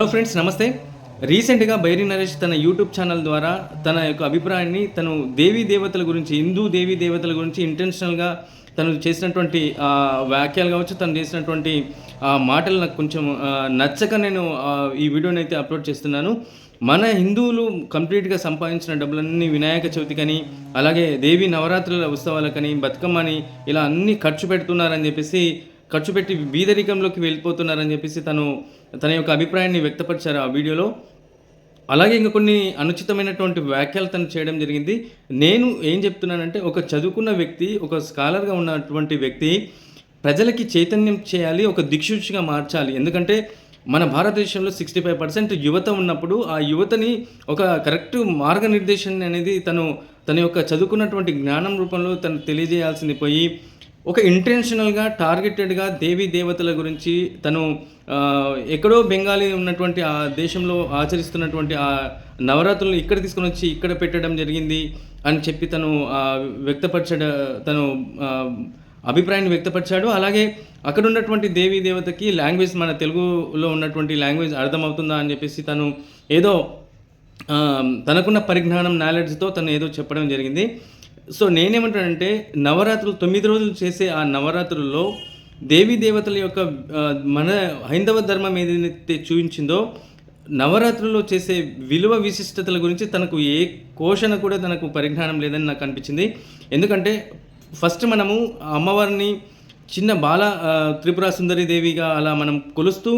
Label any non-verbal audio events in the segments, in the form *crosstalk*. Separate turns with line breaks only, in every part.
Hello friends నమస్తే. రీసెంట్గా బైరి నరేష్ తన యూట్యూబ్ ఛానల్ ద్వారా తన యొక్క అభిప్రాయాన్ని తను దేవీ దేవతల గురించి హిందూ దేవీ దేవతల గురించి ఇంటెన్షనల్గా తను చేసినటువంటి వాక్యాలు వ్యాఖ్యలు కావచ్చు తను చేసినటువంటి మాటలు నాకు కొంచెం నచ్చక నేను ఈ వీడియోని అయితే అప్లోడ్ చేస్తున్నాను. మన హిందువులు కంప్లీట్గా సంపాదించిన డబ్బులన్నీ వినాయక చవితికని అలాగే దేవి నవరాత్రుల ఉత్సవాలకని బతుకమ్మని ఇలా అన్నీ ఖర్చు పెడుతున్నారని చెప్పేసి ఖర్చు పెట్టి బీదరికంలోకి వెళ్ళిపోతున్నారని చెప్పేసి తను తన యొక్క అభిప్రాయాన్ని వ్యక్తపరిచారు ఆ వీడియోలో. అలాగే ఇంకా కొన్ని అనుచితమైనటువంటి వ్యాఖ్యలు తను చేయడం జరిగింది. నేను ఏం చెప్తున్నానంటే ఒక చదువుకున్న వ్యక్తి ఒక స్కాలర్గా ఉన్నటువంటి వ్యక్తి ప్రజలకి చైతన్యం చేయాలి ఒక దిక్సూచిగా మార్చాలి. ఎందుకంటే మన భారతదేశంలో సిక్స్టీ ఫైవ్ పర్సెంట్ యువత ఉన్నప్పుడు ఆ యువతని ఒక కరెక్ట్ మార్గనిర్దేశం అనేది తను తన యొక్క చదువుకున్నటువంటి జ్ఞానం రూపంలో తను తెలియజేయాల్సింది పోయి ఒక ఇంటెన్షనల్గా టార్గెటెడ్గా దేవీ దేవతల గురించి తను ఎక్కడో బెంగాలీ ఉన్నటువంటి ఆ దేశంలో ఆచరిస్తున్నటువంటి ఆ నవరాత్రులను ఇక్కడ తీసుకొని వచ్చి ఇక్కడ పెట్టడం జరిగింది అని చెప్పి తను వ్యక్తపరచడ తను అభిప్రాయాన్ని వ్యక్తపరిచాడు. అలాగే అక్కడ ఉన్నటువంటి దేవీ దేవతకి లాంగ్వేజ్ మన తెలుగులో ఉన్నటువంటి లాంగ్వేజ్ అర్థమవుతుందా అని చెప్పేసి తను ఏదో తనకున్న పరిజ్ఞానం నాలెడ్జ్తో తను ఏదో చెప్పడం జరిగింది. సో నేనేమంటానంటే నవరాత్రులు తొమ్మిది రోజులు చేసే ఆ నవరాత్రుల్లో దేవీ దేవతల యొక్క మన హైందవ ధర్మం ఏదైతే చూపించిందో నవరాత్రుల్లో చేసే విలువ విశిష్టతల గురించి తనకు ఏ కోశన కూడా తనకు పరిజ్ఞానం లేదని నాకు అనిపించింది. ఎందుకంటే ఫస్ట్ మనము అమ్మవారిని చిన్న బాల త్రిపుర సుందరి దేవిగా అలా మనం కొలుస్తూ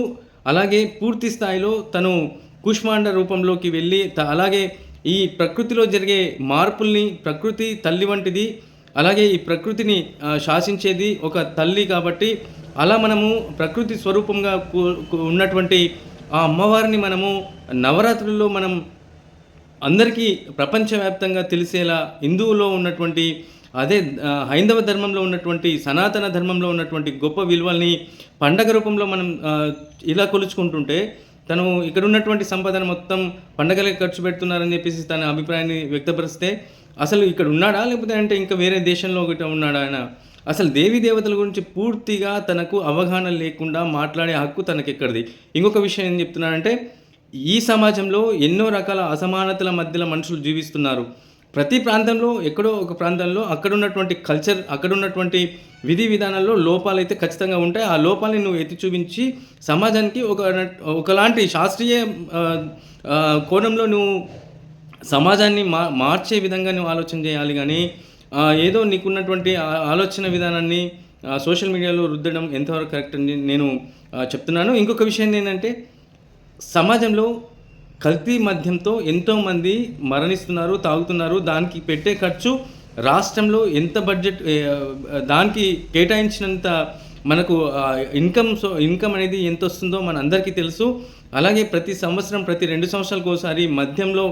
అలాగే పూర్తి స్థాయిలో తను కుష్మాండ రూపంలోకి వెళ్ళి అలాగే ఈ ప్రకృతిలో జరిగే మార్పుల్ని ప్రకృతి తల్లి వంటిది అలాగే ఈ ప్రకృతిని శాసించేది ఒక తల్లి కాబట్టి అలా మనము ప్రకృతి స్వరూపంగా ఉన్నటువంటి ఆ అమ్మవారిని మనము నవరాత్రుల్లో మనం అందరికీ ప్రపంచవ్యాప్తంగా తెలిసేలా హిందువులో ఉన్నటువంటి అదే హైందవ ధర్మంలో ఉన్నటువంటి సనాతన ధర్మంలో ఉన్నటువంటి గొప్ప విలువల్ని పండగ రూపంలో మనం ఇలా కొలుచుకుంటుంటే తను ఇక్కడ ఉన్నటువంటి సంపదను మొత్తం పండగలకు ఖర్చు పెడుతున్నారని చెప్పేసి తన అభిప్రాయాన్ని వ్యక్తపరిస్తే అసలు ఇక్కడ ఉన్నాడా? లేకపోతే అంటే ఇంకా వేరే దేశంలో ఒకటి ఉన్నాడా ఆయన? అసలు దేవీ దేవతల గురించి పూర్తిగా తనకు అవగాహన లేకుండా మాట్లాడే హక్కు తనకి ఎక్కడిది ఇంకొక విషయం ఏం చెప్తున్నానంటే ఈ సమాజంలో ఎన్నో రకాల అసమానతల మధ్యలో మనుషులు జీవిస్తున్నారు. ప్రతి ప్రాంతంలో ఎక్కడో ఒక ప్రాంతంలో అక్కడ ఉన్నటువంటి కల్చర్ అక్కడ ఉన్నటువంటి విధి విధానాల్లో లోపాలు అయితే ఖచ్చితంగా ఉంటాయి. ఆ లోపాలని నువ్వు ఎత్తి చూపించి సమాజానికి ఒక ఒకలాంటి శాస్త్రీయ కోణంలో నువ్వు సమాజాన్ని మా మార్చే విధంగా నువ్వు ఆలోచన చేయాలి కానీ ఏదో నీకున్నటువంటి ఆలోచన విధానాన్ని సోషల్ మీడియాలో రుద్దడం ఎంతవరకు కరెక్ట్ అని నేను చెప్తున్నాను. ఇంకొక విషయం ఏంటంటే సమాజంలో కల్తీ మద్యంతో ఎంతోమంది మరణిస్తున్నారు తాగుతున్నారు. దానికి పెట్టే ఖర్చు రాష్ట్రంలో ఎంత బడ్జెట్ దానికి కేటాయించినంత మనకు ఇన్కమ్ సో ఇన్కమ్ అనేది ఎంత వస్తుందో మన అందరికీ తెలుసు. అలాగే ప్రతి సంవత్సరం ప్రతి రెండు సంవత్సరాలకు ఒకసారి మద్యంలో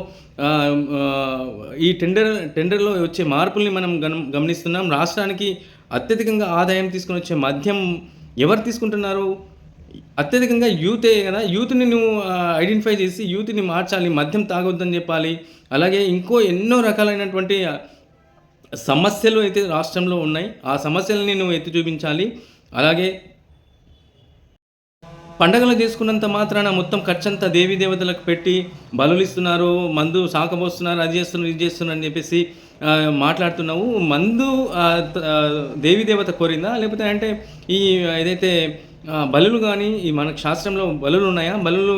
ఈ టెండర్ టెండర్లో వచ్చే మార్పుల్ని మనం గమ గమనిస్తున్నాం. రాష్ట్రానికి అత్యధికంగా ఆదాయం తీసుకుని వచ్చే మద్యం ఎవరు తీసుకుంటున్నారు? అత్యధికంగా యూతే కదా? యూత్ని నువ్వు ఐడెంటిఫై చేసి యూత్ని మార్చాలి మద్యం తాగొద్దని చెప్పాలి. అలాగే ఇంకో ఎన్నో రకాలైనటువంటి సమస్యలు అయితే రాష్ట్రంలో ఉన్నాయి. ఆ సమస్యలని నువ్వు ఎత్తి చూపించాలి. అలాగే పండగలు చేసుకున్నంత మాత్రాన మొత్తం ఖర్చంతా దేవీ దేవతలకు పెట్టి బలులు ఇస్తున్నారు మందు సాకబోస్తున్నారు అది చేస్తున్నారు ఇది చేస్తున్నారు అని చెప్పేసి మాట్లాడుతున్నావు. మందు దేవీ దేవత కోరిందా? లేకపోతే అంటే ఈ ఏదైతే బలులు కానీ ఈ మనకు శాస్త్రంలో బలులు ఉన్నాయా? బలులు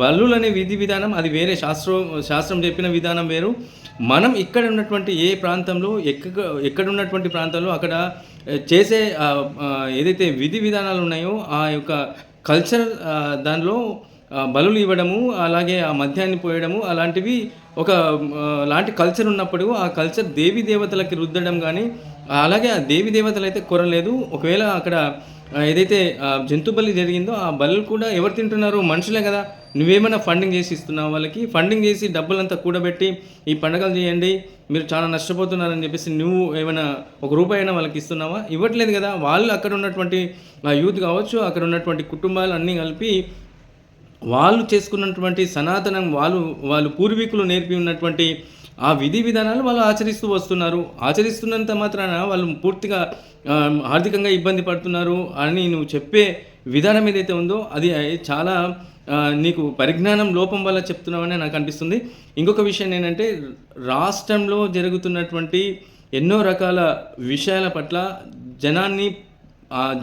బలులు అనే విధి విధానం అది వేరే శాస్త్రం శాస్త్రం చెప్పిన విధానం వేరు. మనం ఇక్కడ ఉన్నటువంటి ఏ ప్రాంతంలో ఎక్క ఎక్కడ ఉన్నటువంటి ప్రాంతంలో అక్కడ చేసే ఏదైతే విధి విధానాలు ఉన్నాయో ఆ యొక్క కల్చర్ దానిలో బలులు ఇవ్వడము అలాగే ఆ మద్యాన్ని పోయడము అలాంటివి ఒక లాంటి కల్చర్ ఉన్నప్పుడు ఆ కల్చర్ దేవి దేవతలకి రుద్దడం కానీ అలాగే ఆ దేవి దేవతలు అయితే కొరలేదు. ఒకవేళ అక్కడ ఏదైతే ఆ, జంతు బలి జరిగిందో ఆ బలు కూడా ఎవరు తింటున్నారు మనుషులే కదా. నువ్వేమైనా ఫండింగ్ చేసి ఇస్తున్నావు వాళ్ళకి? ఫండింగ్ చేసి డబ్బులంతా కూడబెట్టి ఈ పండగలు చేయండి మీరు చాలా నష్టపోతున్నారని చెప్పేసి నువ్వు ఏమైనా ఒక రూపాయి అయినా వాళ్ళకి ఇస్తున్నావా? ఇవ్వట్లేదు కదా. వాళ్ళు అక్కడ ఉన్నటువంటి ఆ, యూత్ కావచ్చు అక్కడ ఉన్నటువంటి కుటుంబాలు అన్నీ కలిపి వాళ్ళు చేసుకున్నటువంటి సనాతనం వాళ్ళు వాళ్ళు పూర్వీకులు నేర్పి ఉన్నటువంటి ఆ విధి విధానాలు వాళ్ళు ఆచరిస్తూ వస్తున్నారు. ఆచరిస్తున్నంత మాత్రాన వాళ్ళు పూర్తిగా ఆర్థికంగా ఇబ్బంది పడుతున్నారు అని నువ్వు చెప్పే విధానం ఏదైతే ఉందో అది చాలా నీకు పరిజ్ఞానం లోపం వల్ల చెప్తున్నామని నాకు అనిపిస్తుంది. ఇంకొక విషయం ఏంటంటే రాష్ట్రంలో జరుగుతున్నటువంటి ఎన్నో రకాల విషయాల పట్ల జనాన్ని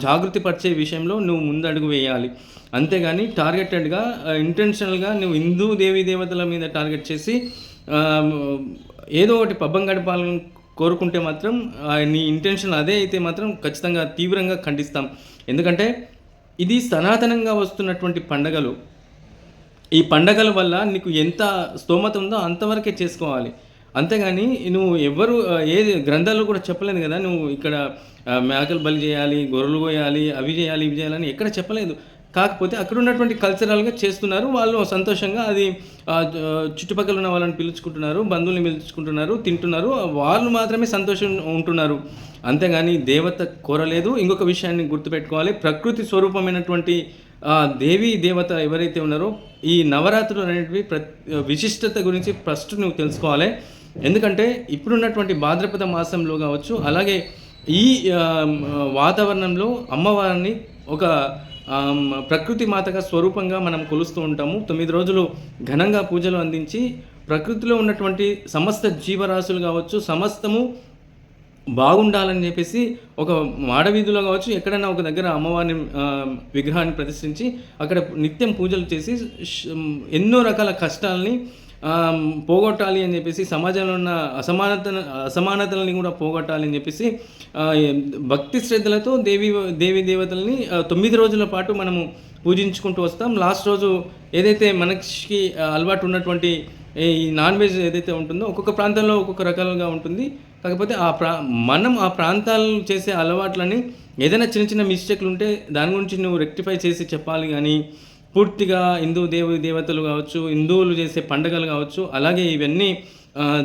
జాగృతి పరిచే విషయంలో నువ్వు ముందడుగు వేయాలి. అంతేగాని టార్గెటెడ్గా ఇంటెన్షనల్గా నువ్వు హిందూ దేవీ దేవతల మీద టార్గెట్ చేసి ఏదో ఒకటి పబ్బం గడపాలని కోరుకుంటే మాత్రం నీ ఇంటెన్షన్ అదే అయితే మాత్రం ఖచ్చితంగా తీవ్రంగా ఖండిస్తాం. ఎందుకంటే ఇది సనాతనంగా వస్తున్నటువంటి పండగలు. ఈ పండగల వల్ల నీకు ఎంత స్తోమత ఉందో అంతవరకే చేసుకోవాలి. అంతేగాని నువ్వు ఎవరు ఏ ఏది గ్రంథాల్లో కూడా చెప్పలేదు కదా నువ్వు ఇక్కడ మేకలు బలి చేయాలి గొర్రెలు కోయాలి అవి చేయాలి ఇవి చేయాలని ఎక్కడ చెప్పలేదు. కాకపోతే అక్కడ ఉన్నటువంటి కల్చరల్గా చేస్తున్నారు. వాళ్ళు సంతోషంగా అది చుట్టుపక్కల ఉన్న వాళ్ళని పిలుచుకుంటున్నారు బంధువుల్ని పిలుచుకుంటున్నారు తింటున్నారు. వాళ్ళు మాత్రమే సంతోషం ఉంటున్నారు. అంతేగాని దేవత కోరలేదు. ఇంకొక విషయాన్ని గుర్తుపెట్టుకోవాలి. ప్రకృతి స్వరూపమైనటువంటి దేవి దేవత ఎవరైతే ఉన్నారో ఈ నవరాత్రులు అనేటివి ప్ర విశిష్టత గురించి ఫస్ట్ నువ్వు తెలుసుకోవాలి. ఎందుకంటే ఇప్పుడున్నటువంటి భాద్రపద మాసంలో కావచ్చు అలాగే ఈ వాతావరణంలో అమ్మవారిని ఒక ప్రకృతి మాతగా స్వరూపంగా మనం కొలుస్తూ ఉంటాము. తొమ్మిది రోజులు ఘనంగా పూజలు అందించి ప్రకృతిలో ఉన్నటువంటి సమస్త జీవరాశులు కావచ్చు సమస్తము బాగుండాలని చెప్పేసి ఒక మాడవీధిలో కావచ్చు ఎక్కడైనా ఒక దగ్గర అమ్మవారిని విగ్రహాన్ని ప్రతిష్ఠించి అక్కడ నిత్యం పూజలు చేసి ఎన్నో రకాల కష్టాలని పోగొట్టాలి అని చెప్పేసి సమాజంలో ఉన్న అసమానత అసమానతలని కూడా పోగొట్టాలి అని చెప్పేసి భక్తి శ్రద్ధలతో దేవి దేవి దేవతల్ని తొమ్మిది రోజుల పాటు మనము పూజించుకుంటూ వస్తాం. లాస్ట్ రోజు ఏదైతే మనకి అలవాటు ఉన్నటువంటి ఈ నాన్ వెజ్ ఏదైతే ఉంటుందో ఒక్కొక్క ప్రాంతంలో ఒక్కొక్క రకాలుగా ఉంటుంది. కాకపోతే ఆ ప్రా మనం ఆ ప్రాంతాలు చేసే అలవాట్లని ఏదైనా చిన్న చిన్న మిస్టేక్లు ఉంటే దాని గురించి నువ్వు రెక్టిఫై చేసి చెప్పాలి కానీ పూర్తిగా హిందూ దేవుడి దేవతలు కావచ్చు హిందువులు చేసే పండుగలు కావచ్చు అలాగే ఇవన్నీ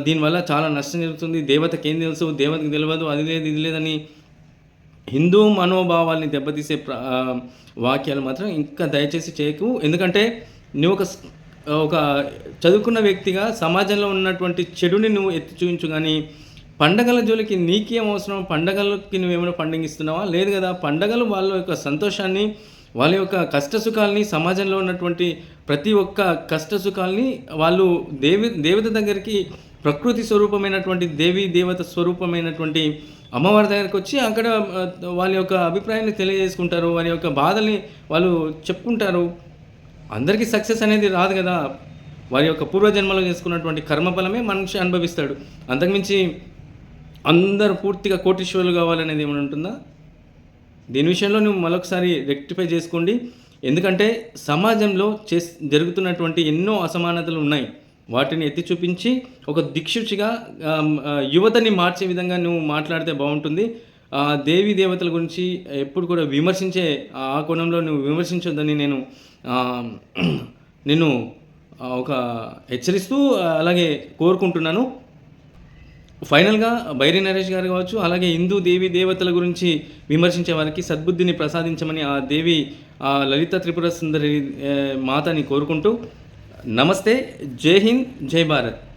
దీనివల్ల చాలా నష్టం జరుగుతుంది. దేవతకి ఏం తెలుసు దేవతకి తెలియదు అది లేదు ఇది లేదని హిందూ మనోభావాల్ని దెబ్బతీసే వాక్యాలు మాత్రం ఇంకా దయచేసి చేయకు. ఎందుకంటే నువ్వు ఒక ఒక చదువుకున్న వ్యక్తిగా సమాజంలో ఉన్నటువంటి చెడుని నువ్వు ఎత్తి చూపించు కానీ పండగల జోలికి నీకేం అవసరం? పండగలకి నువ్వేమైనా పండగిస్తున్నావా లేదు కదా. పండగలు వాళ్ళ యొక్క సంతోషాన్ని వాళ్ళ యొక్క కష్టసుఖాలని సమాజంలో ఉన్నటువంటి ప్రతి ఒక్క కష్టసుఖాలని వాళ్ళు దేవి దేవత దగ్గరికి ప్రకృతి స్వరూపమైనటువంటి దేవి దేవత స్వరూపమైనటువంటి అమ్మవారి దగ్గరికి వచ్చి అక్కడ వాళ్ళ యొక్క అభిప్రాయాన్ని తెలియజేసుకుంటారు వారి యొక్క బాధల్ని వాళ్ళు చెప్పుకుంటారు. అందరికీ సక్సెస్ అనేది రాదు కదా. వారి యొక్క పూర్వజన్మలో చేసుకున్నటువంటి కర్మఫలమే మనిషి అనుభవిస్తాడు. అంతకుమించి అందరూ పూర్తిగా కోటీశ్వరులు కావాలనేది ఏమైనా ఉంటుందా? దీని విషయంలో నువ్వు మరొకసారి రెక్టిఫై చేసుకోండి. ఎందుకంటే సమాజంలో చేస్ జరుగుతున్నటువంటి ఎన్నో అసమానతలు ఉన్నాయి. వాటిని ఎత్తి చూపించి ఒక దిక్షుచిగా యువతని మార్చే విధంగా నువ్వు మాట్లాడితే బాగుంటుంది. దేవీ దేవి దేవతల గురించి ఎప్పుడు కూడా విమర్శించే ఆ కోణంలో నువ్వు విమర్శించొద్దని నేను *clears throat* నేను నిన్ను ఒక హెచ్చరిస్తూ అలాగే కోరుకుంటున్నాను. ఫైనల్గా బైరి నరేష్ గారు కావచ్చు అలాగే హిందూ దేవి దేవతల గురించి విమర్శించే వారికి సద్బుద్ధిని ప్రసాదించమని ఆ దేవి ఆ లలిత త్రిపుర సుందరి మాతని కోరుకుంటూ నమస్తే జై హింద్ జై భారత్.